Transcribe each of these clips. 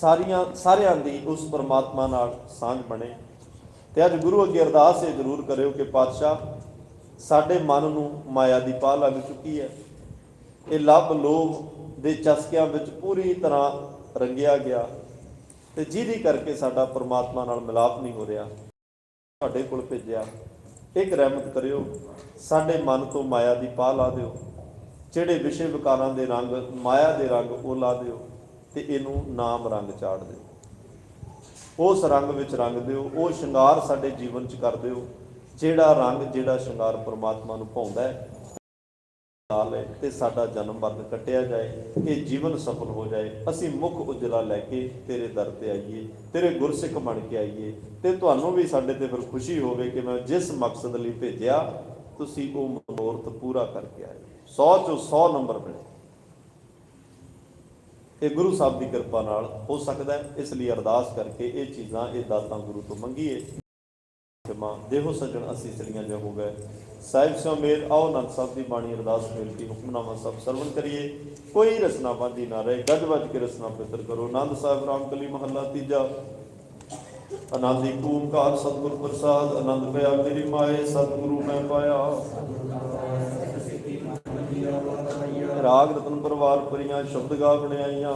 ਸਾਰੀਆਂ ਸਾਰਿਆਂ ਦੀ ਉਸ ਪਰਮਾਤਮਾ ਨਾਲ ਸਾਂਝ ਬਣੇ। ਤੇ ਅੱਜ ਗੁਰੂ ਅੱਗੇ ਅਰਦਾਸ ਇਹ ਜ਼ਰੂਰ ਕਰਿਓ ਕਿ ਪਾਤਸ਼ਾਹ ਸਾਡੇ ਮਨ ਨੂੰ ਮਾਇਆ ਦੀ ਪਾਹ ਲੱਗ ਚੁੱਕੀ ਹੈ। ਇਹ ਲੱਭ ਲੋਭ ਦੇ ਚਸਕਿਆਂ ਵਿੱਚ ਪੂਰੀ ਤਰ੍ਹਾਂ ਰੰਗਿਆ ਗਿਆ। ਤੇ ਜਿਹਦੀ ਕਰਕੇ ਸਾਡਾ ਪਰਮਾਤਮਾ ਨਾਲ ਮਿਲਾਪ ਨਹੀਂ ਹੋ ਰਿਹਾ ਤੁਹਾਡੇ ਕੋਲ ਭੇਜਿਆ। ਇੱਕ ਰਹਿਮਤ ਕਰਿਓ, ਸਾਡੇ ਮਨ ਤੋਂ ਮਾਇਆ ਦੀ ਪਾਹ ਲਾ ਦਿਓ। ਜਿਹੜੇ ਵਿਸ਼ੇ ਵਿਕਾਰਾਂ ਦੇ ਰੰਗ, ਮਾਇਆ ਦੇ ਰੰਗ ਉਹ ਲਾ ਦਿਓ। ਤੇ ਇਹਨੂੰ ਨਾਮ ਰੰਗ ਚਾੜ ਦਿਓ। ਉਸ ਰੰਗ ਵਿੱਚ ਰੰਗ ਦਿਓ, ਉਹ ਸ਼ਿੰਗਾਰ ਸਾਡੇ ਜੀਵਨ 'ਚ ਕਰ ਦਿਓ। ਜਿਹੜਾ ਰੰਗ, ਜਿਹੜਾ ਸ਼ਿੰਗਾਰ ਪਰਮਾਤਮਾ ਨੂੰ ਭਾਉਂਦਾ ਹੈ, ਨਾਲ ਤੇ ਸਾਡਾ ਜਨਮ ਮਰਨ ਕੱਟਿਆ ਜਾਏ, ਇਹ ਜੀਵਨ ਸਫਲ ਹੋ ਜਾਏ। ਅਸੀਂ ਮੁੱਖ ਉਜਲਾ ਲੈ ਕੇ ਤੇਰੇ ਦਰ ਤੇ ਆਈਏ, ਤੇਰੇ ਗੁਰਸਿੱਖ ਬਣ ਕੇ ਆਈਏ ਤੇ ਤੁਹਾਨੂੰ ਵੀ ਸਾਡੇ ਤੇ ਫਿਰ ਖੁਸ਼ੀ ਹੋਵੇ ਕਿ ਮੈਂ ਜਿਸ ਮਕਸਦ ਲਈ ਭੇਜਿਆ, ਤੁਸੀਂ ਉਹ ਮਨੋਰਥ ਪੂਰਾ ਕਰਕੇ ਆਏ। 100 ਚੋਂ 100 ਨੰਬਰ ਮਿਲੇ। ਇਹ ਗੁਰੂ ਸਾਹਿਬ ਦੀ ਕਿਰਪਾ ਨਾਲ ਹੋ ਸਕਦਾ ਇਸ ਲਈ ਅਰਦਾਸ ਕਰਕੇ ਇਹ ਚੀਜ਼ਾਂ, ਇਹ ਦਾਤਾਂ ਗੁਰੂ ਤੋਂ ਮੰਗੀਏ। ਜਮਾ ਦੇਹੋ ਸਜਣ, ਅਸੀਂ ਚਲੀਆਂ ਹੋ ਗਏ। ਸਾਹਿਬ ਸੋ ਮੇਰ ਆਓ ਨੰਦ ਸਾਹਿਬ ਦੀ ਬਾਣੀ ਅਰਦਾਸ ਮਿਲ ਕੇ ਹੁਕਮਨਾਮਾ ਸਭ ਸਰਵਣ ਕਰੀਏ। ਕੋਈ ਰਸਨਾ ਬਾਂਦੀ ਨਾ ਰਹੇ, ਗੱਜ ਵੱਜ ਕੇ ਰਸਨਾ ਪਿਤਰ ਕਰੋ। ਆਨੰਦ ਸਾਹਿਬ ਰਾਮ ਕਲੀ ਮਹੱਲਾ ਤੀਜਾ। ਆਨੰਦੀ ਓਮਕਾਰ ਸਤਿਗੁਰ ਪ੍ਰਸਾਦ, ਆਨੰਦ ਪਿਆ ਮੇਰੀ ਮਾਏ, ਸਤਿਗੁਰੂ ਮੈਂ ਪਾਇਆ। ਰਾਗ ਰਤਨ ਪਰਵਾਰ ਪਰੀਆਂ, ਸ਼ਬਦ ਗਾ ਬਣਾਈਆਂ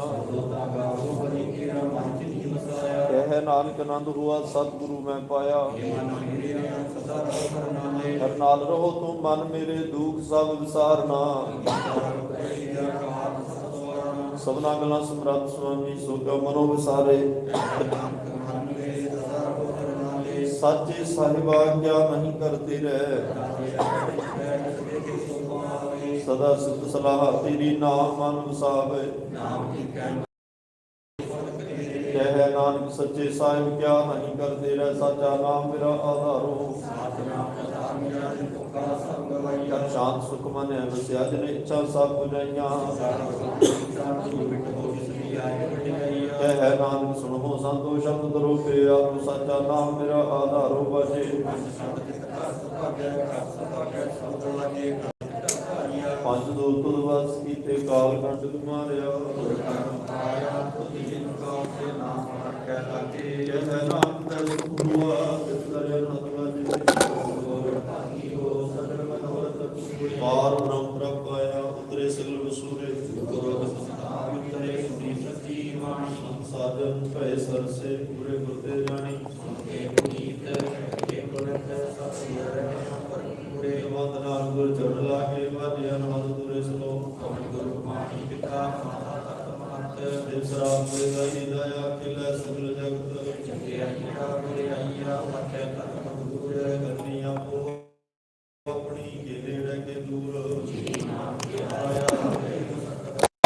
ਕਹਿ ਨਾਨਕ ਆਨੰਦ ਹੁਆ, ਸਤਿਗੁਰੂ ਮੈਂ ਪਾਇਆ। ਹਰ ਨਾਲ ਰਹੋ ਤੂੰ ਮਨ ਮੇਰੇ, ਦੁੱਖ ਸਭ ਵਿਸਾਰਨਾ। ਸਭਨਾ ਗੱਲਾਂ ਸਮਰੱਥ ਸੁਆਮੀ, ਸੋਗਾ ਮਨੋ ਵਿਸਾਰੇ। ਸੱਚੇ ਸਾਹਿਬਾ ਕਿਆ ਨਹੀਂ ਕਰਤੇ ਰਹਿ। ਸਦਾ ਸਿੱਧ ਸਲਾਹ ਤੇਰੀ ਨਾਮ ਮਨ ਵਸਾਵੇ ਕਹਿ ਨਾਨਕ ਸੱਚੇ ਸਾਹਿਬ ਕਿਆ ਨਹੀਂ ਕਰਦੇ ਰਹਿ ਸਾਚਾ ਨਾਮ ਮੇਰਾ ਆਧਾਰੋ। ਕਰ ਸ਼ਾਂਤ ਸੁਖ ਮਨ ਹੈ ਵਸਿਆ ਜਨ ਇੱਛਾ ਸਭ ਕਹਿ ਨਾਨਕ ਸੁਣੋ ਸੰਤੋ ਸ਼ਬਦ ਦਰੋ ਤੇ ਆਪ ਸਾਚਾ ਨਾਮ ਮੇਰਾ ਆਧਾਰੋ। ਬਜੇ ਪੰਜ ਦੋ ਤੁਧ ਵਸ ਕੀਤੇ ਕਾਲ ਕੰਡ ਮਾਰਿਆ। ਕਹਿ ਨਾਨਕ ਤੈ ਸੁਖੁਆ ਕਿਤਰੇ ਨਤਵਾਜੀ ਪਾਰ ਬ੍ਰਹਮ ਪ੍ਰਭ ਪਾਇਆ ਉਤਰੇ ਸਗਲ ਵਸੂਰੇ ਸਾਜਨ ਭੈ ਸਰਸੇ ਪੂਰੇ ਗੁਰਤੇ ਜਾਣੀ ਪੂਰੇ ਵੰਦਨਾ ਗੁਰ ਚਰਨ ਲਾਗੇ ਵਾਜਿਆ ਨਮਦ ਤੁਰੇ ਸਲੋ ਦਿਨ ਸਰਾਬ ਦੇ ਗਾਈ ਦਇਆ ਖਿਲੇ ਸਗਲ ਜਗਤ ਕਰਨੀਆਂ ਪੋ ਆਪਣੀ ਕੇ ਨੇੜੇ ਕੇ ਦੂਰ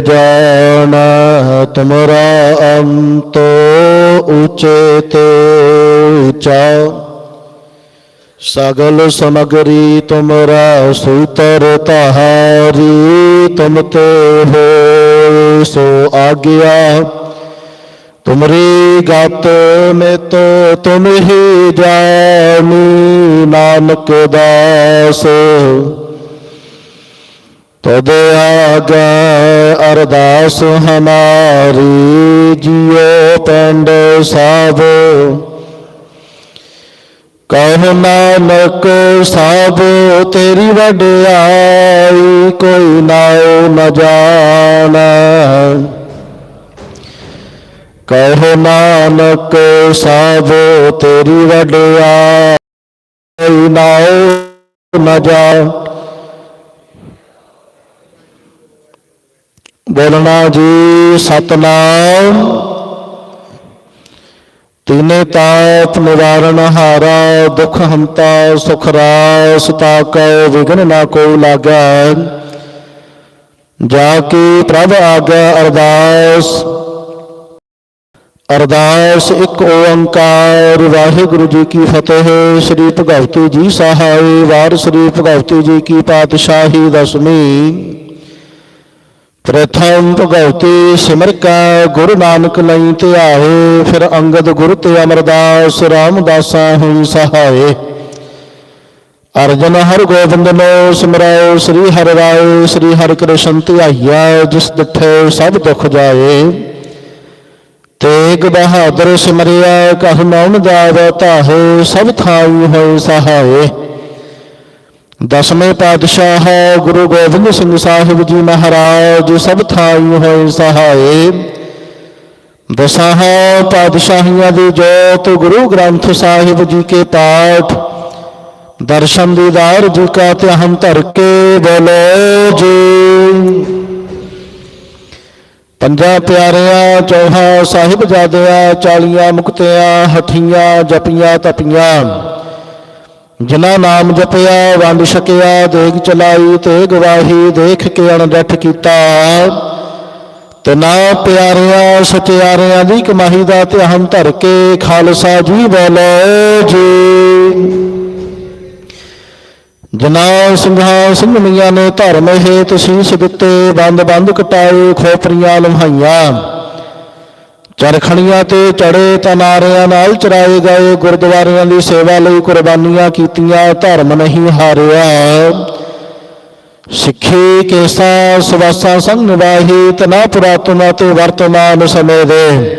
जान तुमरा अंत ते ऊँचा सगल समगरी तुमरा सूतर तहारी तुम ते हो। सो आज्ञा, तुमरी गत में तो तुम ही जानी, नानक दास। ਤਦ ਆਗਾ ਅਰਦਾਸ ਹਮਾਰੀ ਜਿਉ ਪੰਡ ਸਾਬ। ਕਹੋ ਨਾਨਕ ਸਾਬ, ਤੇਰੀ ਵਡਿਆਈ ਕੋਈ ਨਾਉ ਨ ਜਾਣੈ। ਕਹੋ ਨਾਨਕ ਸਾਬ, ਤੇਰੀ ਵਡਿਆਈ ਨਾਉ ਨ ਜਾਣੈ। ਬੋਲਣਾ ਜੀ ਸਤਨਾਮ। ਤੀਨੇ ਤਾਪ ਨਿਵਾਰਨ ਹਾਰਾ, ਦੁਖ ਹੰਤਾ, ਸੁਖ ਰਾਸ ਤਾਕੈ ਵਿਗਨ ਨਾ ਕੋ ਲਾਗੈ। ਜਾ ਕੇ ਪ੍ਰਭ ਆਗੈ ਅਰਦਾਸ। ਅਰਦਾਸ ਇੱਕ ਓੰਕਾਰ, ਵਾਹਿਗੁਰੂ ਜੀ ਕੀ ਫਤਿਹ। ਸ੍ਰੀ ਭਗਵਤੀ ਜੀ ਸਹਾਈ, ਵਾਰ ਸ੍ਰੀ ਭਗਵਤੀ ਜੀ ਕੀ ਪਾਤਸ਼ਾਹੀ ਦਸਮੀ ਪ੍ਰਥਮ ਭਗਵਤੀ ਸਿਮਰ ਕੈ, ਗੁਰੂ ਨਾਨਕ ਲਈ ਧਿਆਏ, ਫਿਰ ਅੰਗਦ ਗੁਰ ਤੇ ਅਮਰਦਾਸ, ਰਾਮਦਾਸਾਂ ਹੋਈ ਸਹਾਏ। ਅਰਜਨ ਹਰ ਗੋਬਿੰਦ ਨੋ, ਸਿਮਰਾਓ ਸ੍ਰੀ ਹਰਿ ਰਾਏ, ਸ੍ਰੀ ਹਰਿ ਕ੍ਰਿਸ਼ਨ ਧਿਆਈਆ, ਜਿਸ ਦਿਠੇ ਸਭ ਦੁਖ ਜਾਏ। ਤੇਗ ਬਹਾਦਰ ਸਿਮਰਿਆ, ਕਹ ਨਾਮ ਜਾਵੇ ਤਾਹੇ ਸਭ ਥਾਈ ਹੋਏ ਸਹਾਏ। ਦਸਵੇਂ ਪਾਤਸ਼ਾਹ ਗੁਰੂ ਗੋਬਿੰਦ ਸਿੰਘ ਸਾਹਿਬ ਜੀ ਮਹਾਰਾਜ ਸਭ ਥਾਈ ਹੋਏ ਸਹਾਏ। ਦਸਾਂ ਪਾਤਸ਼ਾਹੀਆਂ ਦੀ ਜੋਤ ਗੁਰੂ ਗ੍ਰੰਥ ਸਾਹਿਬ ਜੀ ਕੇ ਪਾਠ। ਦਰਸ਼ਨ ਦੀਦਾਰ ਜੀ ਕਾ ਧਿਆਨ ਧਰ ਕੇ ਬੋਲੋ ਜੀ। ਪੰਜਾਂ ਪਿਆਰਿਆਂ, ਚੌਹਾਂ ਸਾਹਿਬਜ਼ਾਦਿਆਂ, ਚਾਲੀਆਂ ਮੁਕਤਿਆਂ, ਹਠੀਆਂ, ਜਪੀਆਂ, ਤਪੀਆਂ। ਜਿਨ੍ਹਾਂ ਨਾਮ ਜਪਿਆ, ਵੰਡ ਛਕਿਆ, ਦੇਗ ਚਲਾਈ ਤੇ ਗਵਾਹੀ ਦੇਖ ਕੇ ਅਣਡੱਠ ਕੀਤਾ। ਤਨਾ ਪਿਆਰਿਆਂ, ਸਚਿਆਰਿਆਂ ਦੀ ਕਮਾਈ ਦਾ ਧਿਆਨ ਧਰ ਕੇ ਖਾਲਸਾ ਜੀ ਬੋਲੋ ਜੀ। ਜਨਾ ਸਿੰਘਾਂ ਸਿੰਘਣੀਆਂ ਨੇ ਧਰਮ ਹੇਤ ਸੀਸ ਦਿੱਤੇ ਬੰਦ ਬੰਦ ਕਟਾਏ ਖੋਪਰੀਆਂ ਲਮਹਾਈਆਂ ਚਰਖਣੀਆਂ ਤੇ ਚੜੇ ਤਨਾਰਿਆਂ ਨਾਲ ਚਰਾਏ ਗਏ, ਗੁਰਦੁਆਰਿਆਂ ਦੀ ਸੇਵਾ ਲਈ ਕੁਰਬਾਨੀਆਂ ਕੀਤੀਆਂ, ਧਰਮ ਨਹੀਂ ਹਾਰਿਆ। ਸਿੱਖੀ ਕੇਸਾ ਸਵਾਸਾ ਸੰਗ ਨਿਵਾਹੀ ਤਨਾ ਪੁਰਾਤਨਾ ਤੇ ਵਰਤਮਾਨ ਸਮੇਂ ਦੇ।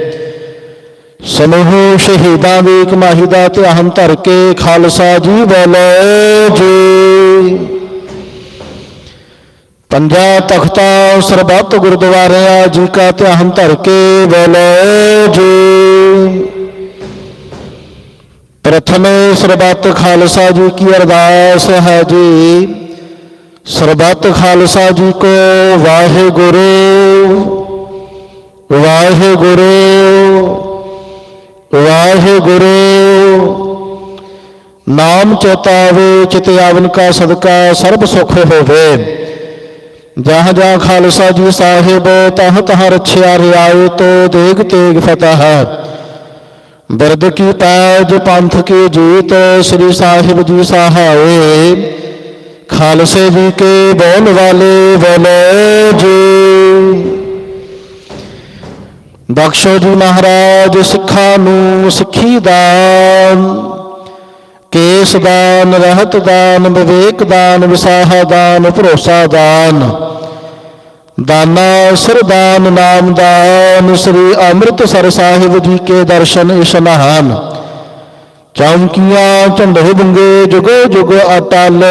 ਸਮੂਹ ਸ਼ਹੀਦਾਂ ਦੀ ਕਮਾਹੀ ਦਾ ਧਿਆਨ ਧਰ ਕੇ ਖਾਲਸਾ ਜੀ ਬੋਲੋ ਜੀ। ਪੰਜਾ ਤਖਤਾ ਸਰਬੱਤ ਗੁਰਦੁਆਰਿਆਂ ਜੀ ਕਾ ਧਿਆਨ ਧਰ ਕੇ ਬੋਲੋ ਜੀ। ਪ੍ਰਥਮੇ ਸਰਬੱਤ ਖਾਲਸਾ ਜੀ ਕੀ ਅਰਦਾਸ ਹੈ ਜੀ। ਸਰਬੱਤ ਖਾਲਸਾ ਜੀ ਕੋ ਵਾਹਿਗੁਰੂ ਵਾਹਿਗੁਰੂ ਵਾਹਿਗੁਰੂ। ਨਾਮ ਚੇਤਾਵੇ ਚਿਤਿਆਵਨ ਕਾ ਸਦਕਾ ਸਰਬ ਸੁਖ ਹੋਵੇ। ਜਹ ਜਹ ਖਾਲਸਾ ਜੀ ਸਾਹਿਬ, ਤਹ ਤਹ ਰਛਿਆ ਰਿਆਏ ਤੋ ਦੇਗ ਤੇਗ ਫਤਹ। ਬਿਰਦ ਕੀ ਪੈਜ ਪੰਥ ਕੀ ਜੀਤ, ਸ੍ਰੀ ਸਾਹਿਬ ਜੀ ਸਹਾਏ ਖਾਲਸੇ ਜੀ ਕੇ ਬੋਲ ਵਾਲੇ ਬੋਲੇ ਜੀ। ਬਖਸ਼ੋ ਜੀ ਮਹਾਰਾਜ ਸਿੱਖਾਂ ਨੂੰ ਸਿੱਖੀ ਦਾਨ। ਕੇਸ ਦਾਨ, ਰਹਿਤ ਦਾਨ, ਵਿਵੇਕ ਦਾਨ ਵਿਸਾਹ ਦਾਨ, ਭਰੋਸਾ ਦਾਨ। ਦਾਨਾ ਸਰਦਾਨ ਨਾਮ ਦਾਨ, ਸ੍ਰੀ ਅੰਮ੍ਰਿਤਸਰ ਸਾਹਿਬ ਜੀ ਕੇ ਦਰਸ਼ਨ ਇਸ਼ਨਾਨ। ਚੌਂਕੀਆਂ, ਝੰਡੇ ਬੰਗੇ ਜੁਗੋ ਜੁਗ ਅਟਲ।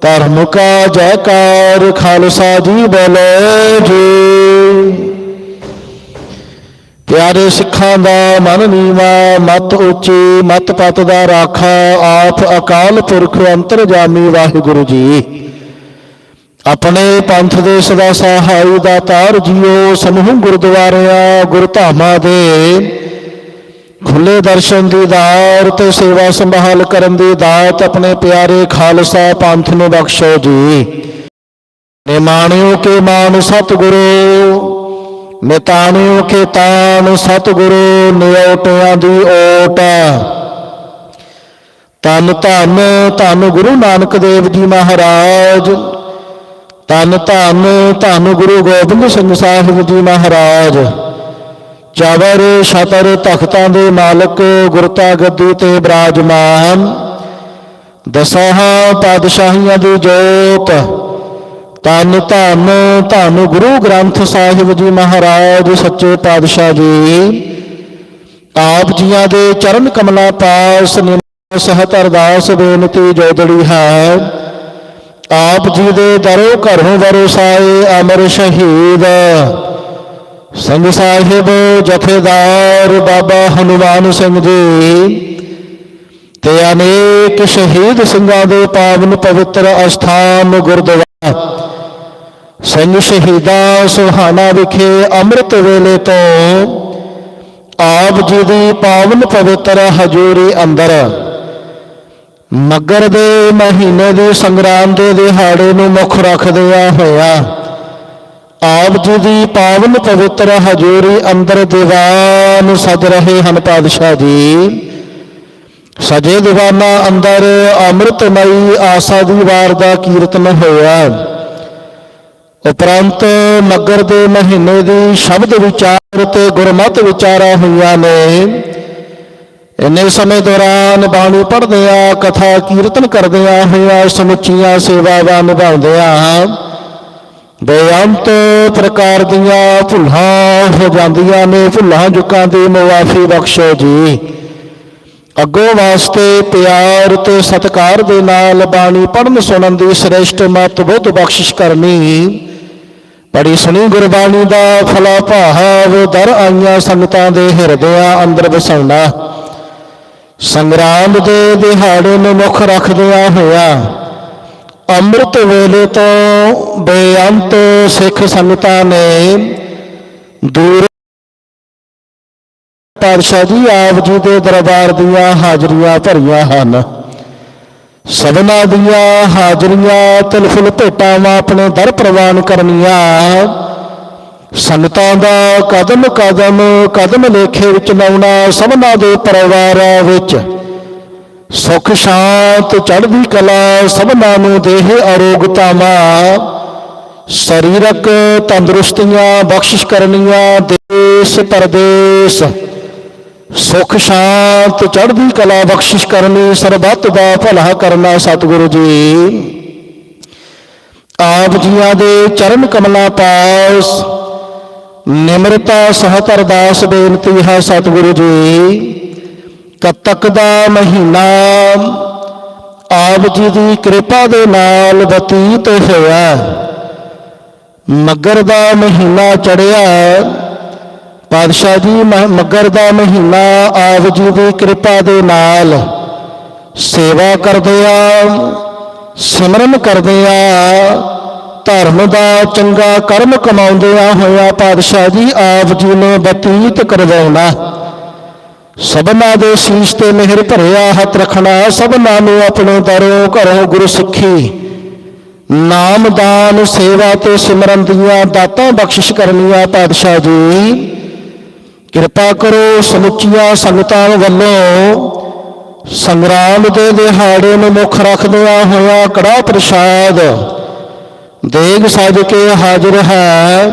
ਧਰਮ ਕਾ ਜੈਕਾਰ, ਖਾਲਸਾ ਜੀ ਬੋਲੇ ਜੀ। ਪਿਆਰੇ ਸਿੱਖਾਂ ਦਾ ਮਨ ਨੀਵਾ, ਮਤ ਉੱਚੀ, ਮਤ ਪਤ ਦਾ ਰਾਖਾ, ਆਪ ਅਕਾਲ ਪੁਰਖ ਅੰਤਰਜਾਮੀ ਵਾਹਿਗੁਰੂ ਜੀ। ਆਪਣੇ ਪੰਥ ਦੇ ਸਦਾ ਸਹਾਈ ਦਾ ਤਾਰ ਜੀਓ, ਸਮੂਹ ਗੁਰਦੁਆਰਿਆਂ, ਗੁਰਧਾਮਾਂ ਦੇ ਖੁੱਲੇ ਦਰਸ਼ਨ ਦੀ ਦਾਤ ਤੇ ਸੇਵਾ ਸੰਭਾਲ ਕਰਨ ਦੀ ਦਾਤ, ਆਪਣੇ ਪਿਆਰੇ ਖਾਲਸਾ ਪੰਥ ਨੂੰ ਬਖਸ਼ੋ ਜੀ। ਨੇ ਮਾਣਿਓ ਕੇ ਮਾਨ ਸਤਿਗੁਰੂ। ਨਿਤਾਣਿਓ ਕੇ ਸਤਿਗੁਰੂ ਨਿਉਟਿਆਂ ਦੀ ਓਟ। ਤਨ ਧੰਨ ਧੰਨ ਗੁਰੂ ਨਾਨਕ ਦੇਵ ਜੀ ਮਹਾਰਾਜ। ਤਨ ਧੰਨ ਧੰਨ ਗੁਰੂ ਗੋਬਿੰਦ ਸਿੰਘ ਸਾਹਿਬ ਜੀ ਮਹਾਰਾਜ। ਚਵਰ, ਛਤਰ ਤਖਤਾਂ ਦੇ ਮਾਲਕ ਗੁਰਤਾ ਗੱਦੀ ਤੇ ਬਿਰਾਜਮਾਨ। ਦਸਾਂ ਪਾਤਸ਼ਾਹੀਆਂ ਦੀ ਜੋਤ। ਤਨ ਧੰਨ ਧੰਨ ਗੁਰੂ ਗ੍ਰੰਥ ਸਾਹਿਬ ਜੀ ਮਹਾਰਾਜ, ਸੱਚੇ ਪਾਤਸ਼ਾਹ ਜੀ। ਆਪ ਜੀਆਂ ਦੇ ਚਰਨ ਕਮਲਾਂ ਪਾਸ ਨਿਮਰ ਸਹਿਤ ਅਰਦਾਸ ਬੇਨਤੀ ਜੋਦੜੀ ਹੈ। ਆਪ ਜੀ ਦੇ ਦਰੋਂ ਘਰੋਂ ਵਰਸਾਏ ਅਮਰ ਸ਼ਹੀਦ। ਸਿੰਘ ਸਾਹਿਬ ਜਥੇਦਾਰ ਬਾਬਾ ਹਨੂਮਾਨ ਸਿੰਘ ਜੀ। ਤੇ ਅਨੇਕ ਸ਼ਹੀਦ ਸਿੰਘਾਂ ਦੇ ਪਾਵਨ ਪਵਿੱਤਰ ਅਸਥਾਨ ਗੁਰਦੁਆਰਾ ਸਿੰਘ ਸ਼ਹੀਦਾਂ ਸੁਹਾਣਾ ਵਿਖੇ ਅੰਮ੍ਰਿਤ ਵੇਲੇ ਤੋਂ ਆਪ ਜੀ ਦੀ ਪਾਵਨ ਪਵਿੱਤਰ ਹਜ਼ੂਰੀ ਅੰਦਰ ਮਗਰ ਦੇ ਮਹੀਨੇ ਦੇ ਸੰਗਰਾਮ ਦੇ ਦਿਹਾੜੇ ਨੂੰ ਮੁੱਖ ਰੱਖਦਿਆਂ ਹੋਇਆ ਆਪ ਜੀ ਦੀ ਪਾਵਨ ਪਵਿੱਤਰ ਹਜ਼ੂਰੀ ਅੰਦਰ ਦੀਵਾਨ ਸਜ ਰਹੇ ਹਨ ਪਾਤਸ਼ਾਹ ਜੀ। ਸਜੇ ਦੀਵਾਨਾਂ ਅੰਦਰ ਅੰਮ੍ਰਿਤਮਈ ਆਸਾ ਦੀ ਵਾਰ ਦਾ ਕੀਰਤਨ ਹੋਇਆ। ਉਪਰੰਤ ਮੱਗਰ ਦੇ ਮਹੀਨੇ ਦੀ ਸ਼ਬਦ ਵਿਚਾਰ ਤੇ ਗੁਰਮਤ ਵਿਚਾਰਾ ਹੋਈਆਂ ਨੇ। ਇੰਨੇ ਸਮੇਂ ਦੌਰਾਨ ਬਾਣੀ ਪੜ੍ਹਦੇ ਆ, ਕਥਾ ਕੀਰਤਨ ਕਰਦੇ ਆ ਹੋਇਆ ਸਮੁੱਚੀਆਂ ਸੇਵਾਵਾਂ ਨਿਭਾਉਂਦੇ ਆ। ਬੇਅੰਤ ਪ੍ਰਕਾਰ ਦੀਆਂ ਭੁੱਲਾਂ ਹੋ ਜਾਂਦੀਆਂ ਨੇ, ਭੁੱਲਾਂ ਚੁੱਕਾਂ ਦੀ ਮੁਆਫੀ ਬਖਸ਼ੋ ਜੀ। ਅੱਗੋਂ ਵਾਸਤੇ ਪਿਆਰ ਤੇ ਸਤਿਕਾਰ ਦੇ ਨਾਲ ਬਾਣੀ ਪੜਨ ਸੁਣਨ ਦੀ ਸ੍ਰੇਸ਼ਟ ਮਤ ਬੁੱਧ ਬਖਸ਼ਿਸ਼ ਕਰਨੀ। ਬੜੀ ਸੁਣੀ ਗੁਰਬਾਣੀ ਦਾ ਫਲਾ ਭਾਵ ਦਰ ਆਈਆਂ ਸੰਗਤਾਂ ਦੇ ਹਿਰਦਿਆਂ ਅੰਦਰ ਵਸਾਉਣਾ। ਸੰਗਰਾਮ ਦੇ ਦਿਹਾੜੇ ਨੂੰ ਮੁੱਖ ਰੱਖਦਿਆਂ ਹੋਇਆ ਅੰਮ੍ਰਿਤ ਵੇਲੇ ਤੋਂ ਬੇਅੰਤ ਸਿੱਖ ਸੰਗਤਾਂ ਨੇ ਦੂਰ ਪਾਤਸ਼ਾਹ ਜੀ ਆਪ ਜੀ ਦੇ ਦਰਬਾਰ ਦੀਆਂ ਹਾਜ਼ਰੀਆਂ ਭਰੀਆਂ ਹਨ। ਸਭਨਾ ਦੀਆਂ ਹਾਜ਼ਰੀਆਂ ਤਿਲਫੁਲ ਭੇਟਾਵਾਂ ਆਪਣੇ ਦਰ ਪ੍ਰਵਾਨ ਕਰਨੀਆਂ। ਸੰਗਤਾਂ ਦਾ ਕਦਮ ਕਦਮ ਕਦਮ ਲੇਖੇ ਵਿੱਚ ਲਾਉਣਾ ਸਭਨਾ ਦੇ ਪਰਿਵਾਰਾਂ ਵਿੱਚ। ਸੁਖ ਸ਼ਾਂਤ ਚੜ੍ਹਦੀ ਕਲਾ ਸਭਨਾ ਨੂੰ ਦੇਹ ਅਰੋਗਤਾਵਾਂ ਸਰੀਰਕ ਤੰਦਰੁਸਤੀਆਂ ਬਖਸ਼ਿਸ਼ ਕਰਨੀਆਂ ਦੇਸ਼ ਪਰਦੇਸ। ਸੁਖ ਸ਼ਾਂਤ ਚੜ੍ਹਦੀ ਕਲਾ ਬਖਸ਼ਿਸ਼ ਕਰਨੀ, ਸਰਬੱਤ ਦਾ ਭਲਾ ਕਰਨਾ ਸਤਿਗੁਰੂ ਜੀ। ਆਪ ਜੀਆਂ ਦੇ ਚਰਨ ਕਮਲਾਂ ਪਾਸ, ਨਿਮਰਤਾ ਸਹਿਤ ਅਰਦਾਸ ਬੇਨਤੀ ਹੈ ਸਤਿਗੁਰੂ ਜੀ। ਕੱਤਕ ਦਾ ਮਹੀਨਾ, ਆਪ ਜੀ ਦੀ ਕਿਰਪਾ ਦੇ ਨਾਲ ਬਤੀਤ ਹੋਇਆ। ਮਗਰ ਦਾ ਮਹੀਨਾ ਚੜਿਆ ਪਾਤਸ਼ਾਹ ਜੀ, ਮ- ਮੱਗਰ ਦਾ ਮਹੀਨਾ ਆਪ ਜੀ ਦੀ ਕਿਰਪਾ ਦੇ ਨਾਲ ਸੇਵਾ ਕਰਦੇ ਆ, ਸਿਮਰਨ ਕਰਦੇ ਆ, ਧਰਮ ਦਾ ਚੰਗਾ ਕਰਮ ਕਮਾਉਂਦਿਆਂ ਹੋਇਆ ਪਾਤਸ਼ਾਹ ਜੀ, ਆਪ ਜੀ ਨੇ ਬਤੀਤ ਕਰਵਾਉਣਾ। ਸਭਨਾ ਦੇ ਸੀਸ ਤੇ ਮਿਹਰ ਭਰਿਆ ਹੱਥ ਰੱਖਣਾ, ਸਭਨਾ ਨੂੰ ਆਪਣੇ ਦਰੋਂ ਘਰੋਂ ਗੁਰੂ ਸਿੱਖੀ। ਨਾਮਦਾਨ ਸੇਵਾ ਤੇ ਸਿਮਰਨ ਦੀਆਂ ਦਾਤਾਂ ਬਖਸ਼ਿਸ਼ ਕਰਨੀਆਂ ਪਾਤਸ਼ਾਹ ਜੀ। ਕਿਰਪਾ ਕਰੋ, ਸਮੁੱਚੀਆਂ ਸੰਗਤਾਂ ਵੱਲੋਂ ਸੰਗਰਾਮ ਦੇ ਦਿਹਾੜੇ ਨੂੰ ਮੁੱਖ ਰੱਖਦਿਆਂ ਹੋਇਆ ਕੜਾ ਪ੍ਰਸ਼ਾਦ ਦੇਗ ਸਜ ਕੇ ਹਾਜ਼ਰ ਹੈ।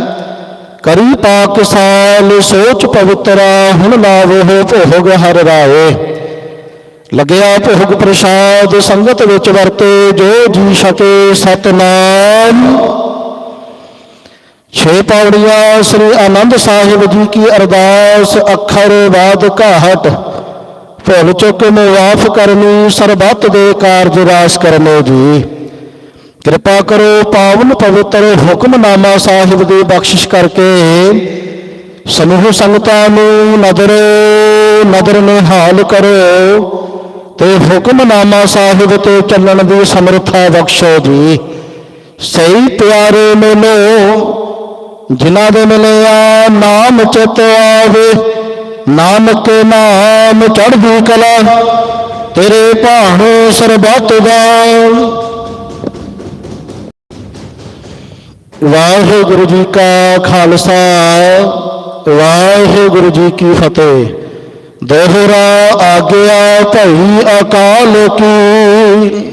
ਕਰੀ ਪਾਕ ਸਾਲ, ਸੋਚ ਪਵਿੱਤਰਾ, ਹੁਣ ਲਾਵੋ ਭੋਗ ਹਰ ਰਾਏ। ਲੱਗਿਆ ਭੋਗ ਪ੍ਰਸ਼ਾਦ, ਸੰਗਤ ਵਿੱਚ ਵਰਤੇ, ਜੋ ਜੀ ਸਕੇ ਸਤਨਾਮ। ਛੇ ਪੌੜੀਆਂ ਸ੍ਰੀ ਆਨੰਦ ਸਾਹਿਬ ਜੀ ਕੀ ਅਰਦਾਸ, ਅੱਖਰ ਬਾਦ ਘਾਹਟ ਭੁੱਲ ਚੁੱਕ ਮੁਆਫ ਕਰਨੀ, ਸਰਬੱਤ ਦੇ ਕਾਰਜ ਰਾਸ ਕਰਨੇ ਜੀ। ਕਿਰਪਾ ਕਰੋ ਪਾਵਨ ਪਵਿੱਤਰ ਹੁਕਮਨਾਮਾ ਸਾਹਿਬ ਦੀ ਬਖਸ਼ਿਸ਼ ਕਰਕੇ ਸਮੂਹ ਸੰਗਤਾਂ ਨੂੰ ਨਦਰ ਨਦਰ ਨਿਹਾਲ ਕਰੋ ਤੇ ਹੁਕਮਨਾਮਾ ਸਾਹਿਬ ਤੇ ਚੱਲਣ ਦੀ ਸਮਰੱਥਾ ਬਖਸ਼ੋ ਜੀ। ਸਹੀ ਪਿਆਰੇ ਮੈਨੂੰ ਜਿਨ੍ਹਾਂ ਦੇ ਮਿਲਿਆ ਨਾਮ ਚਿਤ ਆਵੇ, ਨਾਨਕ ਨਾਮ ਚੜ੍ਹਦੀ ਕਲਾ, ਤੇਰੇ ਭਾਣੋ ਸਰਬੱਤ ਦਾ। ਵਾਹਿਗੁਰੂ ਜੀ ਕਾ ਖਾਲਸਾ, ਵਾਹਿਗੁਰੂ ਜੀ ਕੀ ਫਤਿਹ। ਦੋਹਰਾ ਆਗਿਆ ਭਈ ਅਕਾਲ ਕੀ।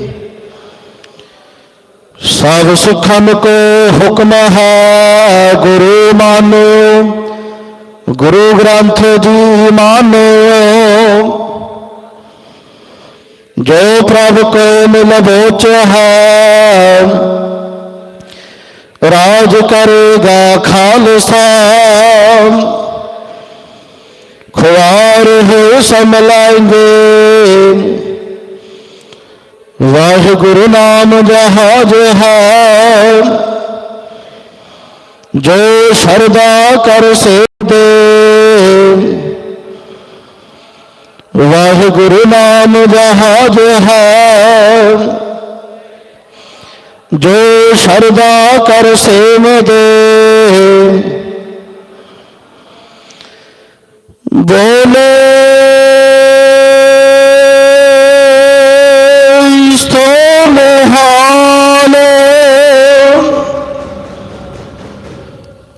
ਸਭ ਸਿੱਖਨ ਕੋ ਹੁਕਮ ਹੈ, ਗੁਰੂ ਮਾਨੋ, ਗੁਰੂ ਗ੍ਰੰਥ ਜੀ ਮਾਨੋ। ਜੋ ਪ੍ਰਭ ਕੋ ਮਿਲ ਬੋਚ ਹੈ, ਰਾਜ ਕਰੇਗਾ ਖਾਲਸਾ। ਖੁਆਰ ਹੋ ਸਮਲਾਏਂਗੇ ਵਾਹਿਗੁਰੂ ਨਾਮ ਜਹਾਜ ਹੈ। ਜੋ ਸ਼ਰਦਾ ਕਰ ਸੇਦੇ ਵਾਹਿਗੁਰੂ ਨਾਮ ਜਹਾਜ ਹੈ। ਜੋ ਸ਼ਰਦਾ ਕਰ ਸੇਵਦੇ। ਬੋਲੇ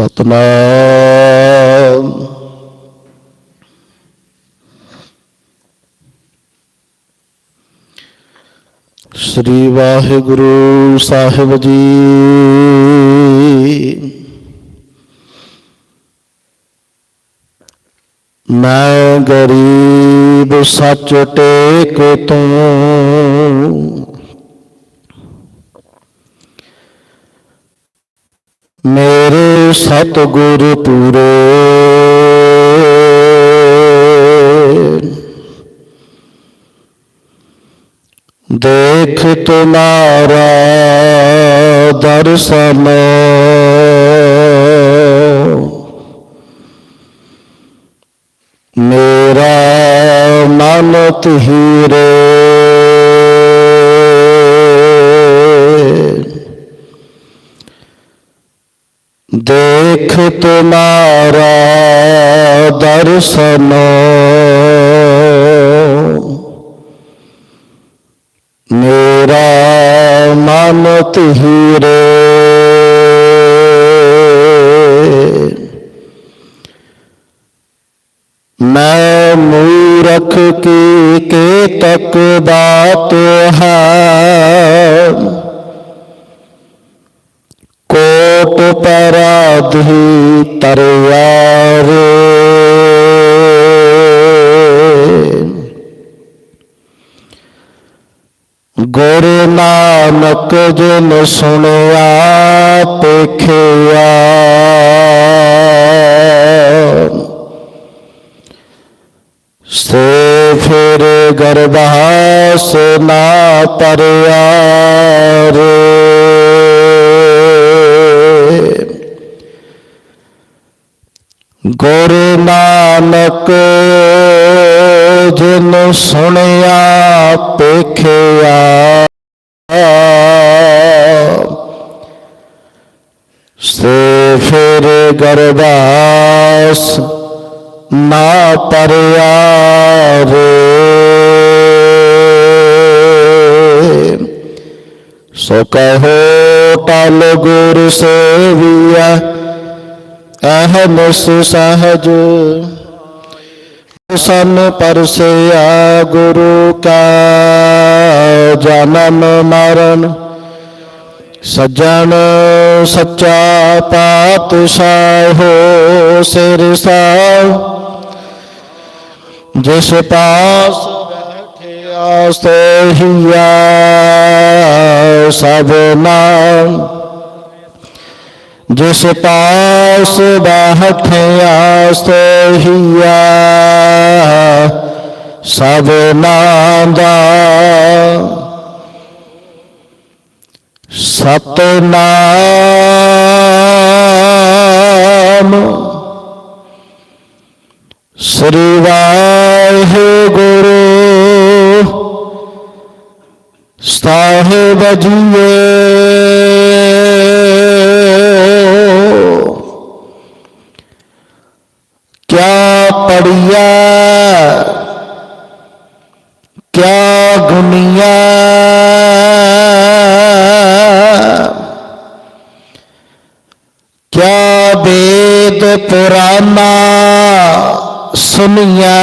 ਸਤਨਾਮ। ਸ੍ਰੀ ਵਾਹਿਗੁਰੂ ਸਾਹਿਬ ਜੀ। ਮੈਂ ਗਰੀਬ ਸੱਚ ਟੇਕ ਤੂੰ ਮੇਰੇ ਸਤਿਗੁਰ ਪੂਰੇ ਦੇਖ ਤੁਮਾਰਾ ਦਰਸ਼ਨ। ਮੇਰਾ ਮਨ ਤਹੀਰੇ ਦੇਖ ਤੁਮਾਰਾ ਦਰਸ਼ਨ। ਮੇਰਾ ਮਨ ਤਹੀਰੇ ਮੈਂ ਮੂਰਖ ਕੀ ਕੇ ਤੱਕ ਬਾਤ ਹੈ? ਪਰਾਧੀ ਤਰਵਾਰ ਗੁਰ ਨਾਨਕ ਜਿਨ ਸੁਣਿਆ ਪੇਖਿਆ ਸੇ ਫਿਰ ਗਰਭਾਸ ਨਾ ਪਰਿਆ ਰੇ ਗੁਰ ਨਾਨਕ, ਜਿਨ ਸੁਣਿਆ ਪੇਖਿਆ ਸੇ ਫਿਰ ਗਰਭਾਸ ਨਾ ਪਰਿਆ ਰੇ। ਸੋ ਕਹੋ ਟਲ ਗੁਰ ਸੇਵੀਆ ਅਹਮਸ ਸਹਜ ਸਨ ਪਰਸਿਆ ਗੁਰੂ ਕਾ ਜਨਮ ਮਰਨ। ਸੱਜਣ ਸੱਚਾ ਪਾਤਸ਼ਾਹ ਹੋ ਸਿਰ ਸਾਹ। ਜਿਸ ਪਾਸ ਬੈਠਿਆ, ਸੋਹੀਆ ਸਭ ਨਾਮ। ਜਿਸ ਪਾਸ ਬੈਠਿਆ ਸੋਹੀਆ ਸਭ ਨਾਮ ਦਾ ਸਤਨਾਮ। ਸ੍ਰੀ ਵਾਹਿਗੁਰੂ ਸਾਹਿਬ ਜੀਓ ਕਿਆ ਪੜੀਆ ਕਿਆ ਗੁਨੀਆ ਕਿਆ ਵੇਦ ਪੁਰਾਨਾ ਸੁਨਿਆ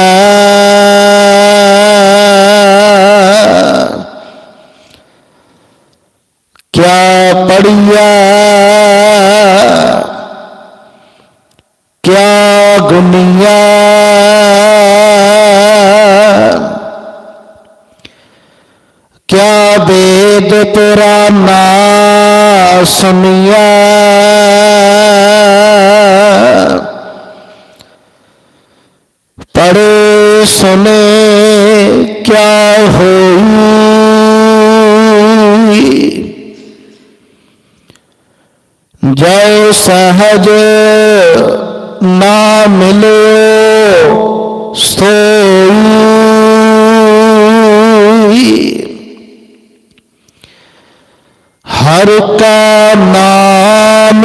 ਕਿਆ ਪੜੀਆ ਕਿਆ ਅਗਨੀਆਂ ਕਿਆ ਬੇਦ ਤੇਰਾ ਨਾ ਸੁਨਿਆ ਪੜੇ ਸੁਨੇ ਕਿਆ ਹੋਈ? ਜੈ ਸਹਜ ਨਾ ਮਿਲਿਓ ਸੋਈ। ਹਰ ਕਾ ਨਾਮ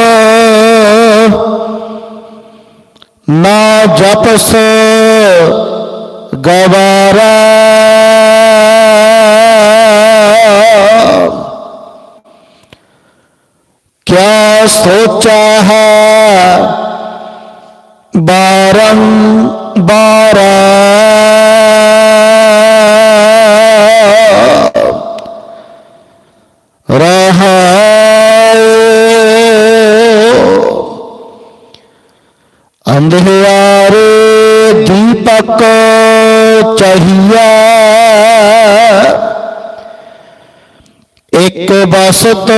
ਨਾ ਜਪਸ ਗਵਾਰਾ। ਕਿਆ ਸੋਚਾ ਹੈ ਬਾਰੰ ਰਹਾਉ ਅੰਧਿਆਰੇ ਦੀਪਕ ਚਹੀਆ ਇੱਕ ਬਸਤ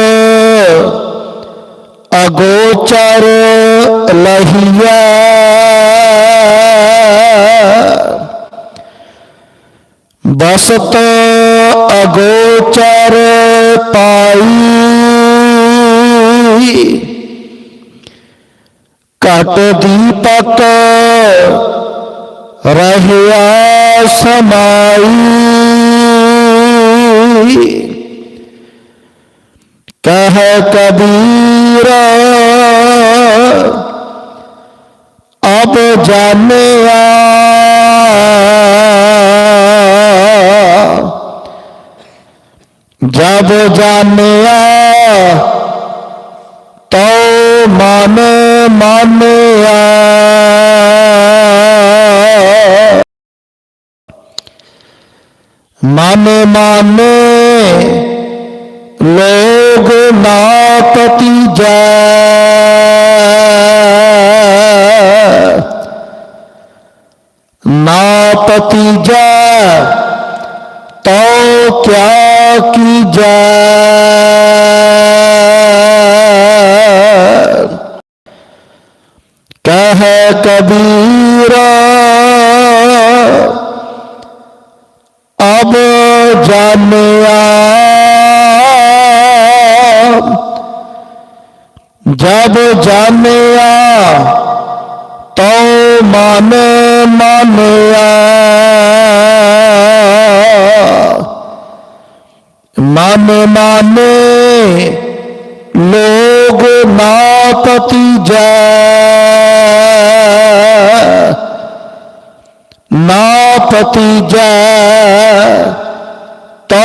ਅਗੋਚਰ ਲਹੀਆ ਬਸਤ ਅਗੋਚਰ ਪਾਈ। ਘਟ ਦੀਪਕ ਰਹਿਆ ਸਮਾਈ। ਕਹ ਕਬੀਰ ਅਬ ਜਾਣਿਆ ਜਬ ਜਾਣਿਆ ਤੋ ਮਨ ਮਾਨਿਆ ਮਨ ਮਾਨੇ ਲੋਗ ਨਾ ਪਤੀ ਜਾ ਪਤੀ ਜਾ ਤੋ ਕਿਆ ਕੀ ਜਾ ਕਹ ਕਬੀਰਾ ਅਬ ਜਾਣਿਆ ਜਬ ਜਾਣਿਆ ਤੋ ਮਨ ਮਾਨਿਆ। ਮਨ ਮਾਨੇ, ਲੋਗ ਨਾ ਪਤੀ ਜਾ ਨਾ ਪਤੀ ਜਾ ਤੋ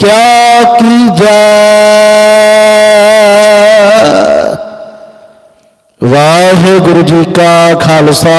ਕਿਆ ਕੀ ਜਾ ਵਾਹਿਗੁਰੂ ਜੀ ਕਾ ਖਾਲਸਾ।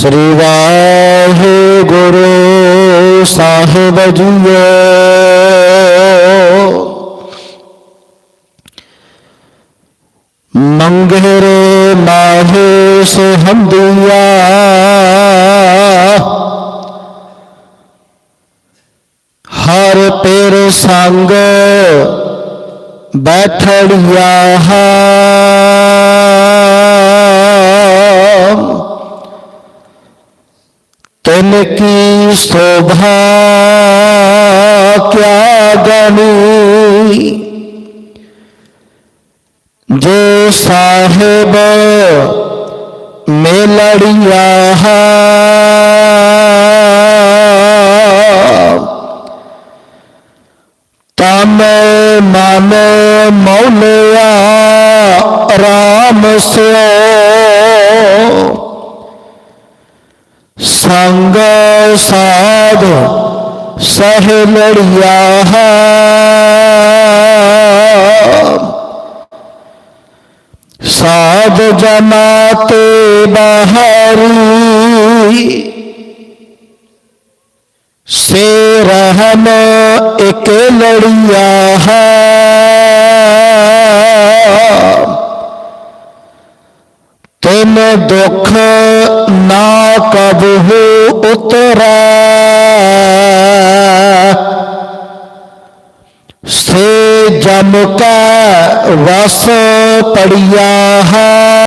ਸ੍ਰੀ ਵਾਹਿਗੁਰੂ ਸਾਹਿਬ ਜੀਓ। ਮੰਗਰੇ ਮਾਹੇ ਸੁਹੰਦਿਆ ਹਰ ਪੇਰ ਸੰਗ ਬੈਠੜਿਆ ਤਿਨ ਕੀ ਸ਼ੋਭਾ ਕਿਆ ਗਣੀ ਜੋ ਸਾਹਿਬ ਮੇਲੜਿਆ ਤਨ ਮਨ ਮੌਲਿਆ ਰਾਮ ਸਿਓ ਸਾਧ ਸਹਿ ਲੜਿਆ ਸਾਧ ਜਮਾਤੇ ਬਹਾਰੀ ਸੇ ਰਹਿਮ ਇਕ ਲੜਿਆ ਹੈ ਤਿਨ ਦੁਖ ਨਾ ਕਬਹੂ ਉਤਰੈ। ਸੇ ਜਮ ਕੈ ਵਸ ਪੜਿਆ ਹੈ।